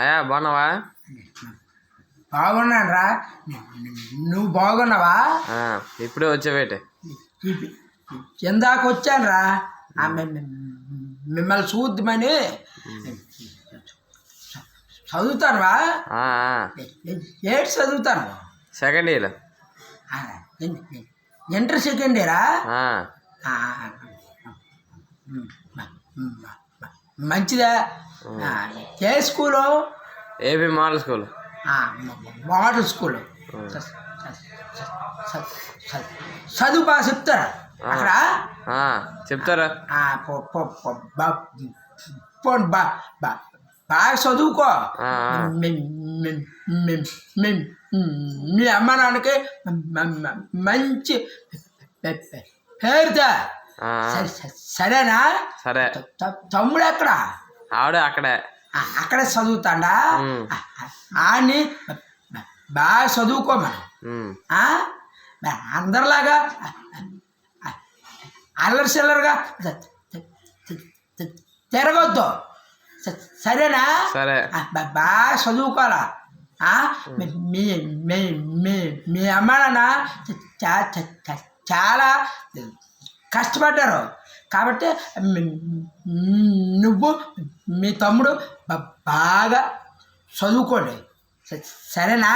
మాయా బాగున్నావా? బాగున్నాను రా నువ్వు బాగున్నావా? ఇప్పుడే వచ్చావేటి. ఇందాక వచ్చాను రా మిమ్మల్ని చూద్దామని చదువుతానువా. ఏడు చదువుతాను? సెకండ్ ఇయర్ ఇంటర్ సెకండ్ ఇయరా? మంచిదా? ఏ school? AP model school. Model school. చదువు బాగా చెప్తారా? అక్కడ? చెప్తారా? పోన్ బా బా బాగా చదువుకో. మీ- అమ్మ నాన్నకి మంచి పేరుతా. సరేనా? సరే. తమ్ముడు ఎక్కడ? ఆవిడ అక్కడే. అక్కడే చదువుతాడా. ఆడిని బాగా చదువుకో మనం అందరిలాగా అల్లరి చిల్లరగా తిరగొద్దు. సరేనా? సరే. బాగా చదువుకోవాలా? ఆ? మీ- మీ మీ అమ్మ నాన్న చాలా కష్టపడ్డారు. కాబట్టి నువ్వు మీ తమ్ముడు బాగా చదువుకోండి. సరేనా?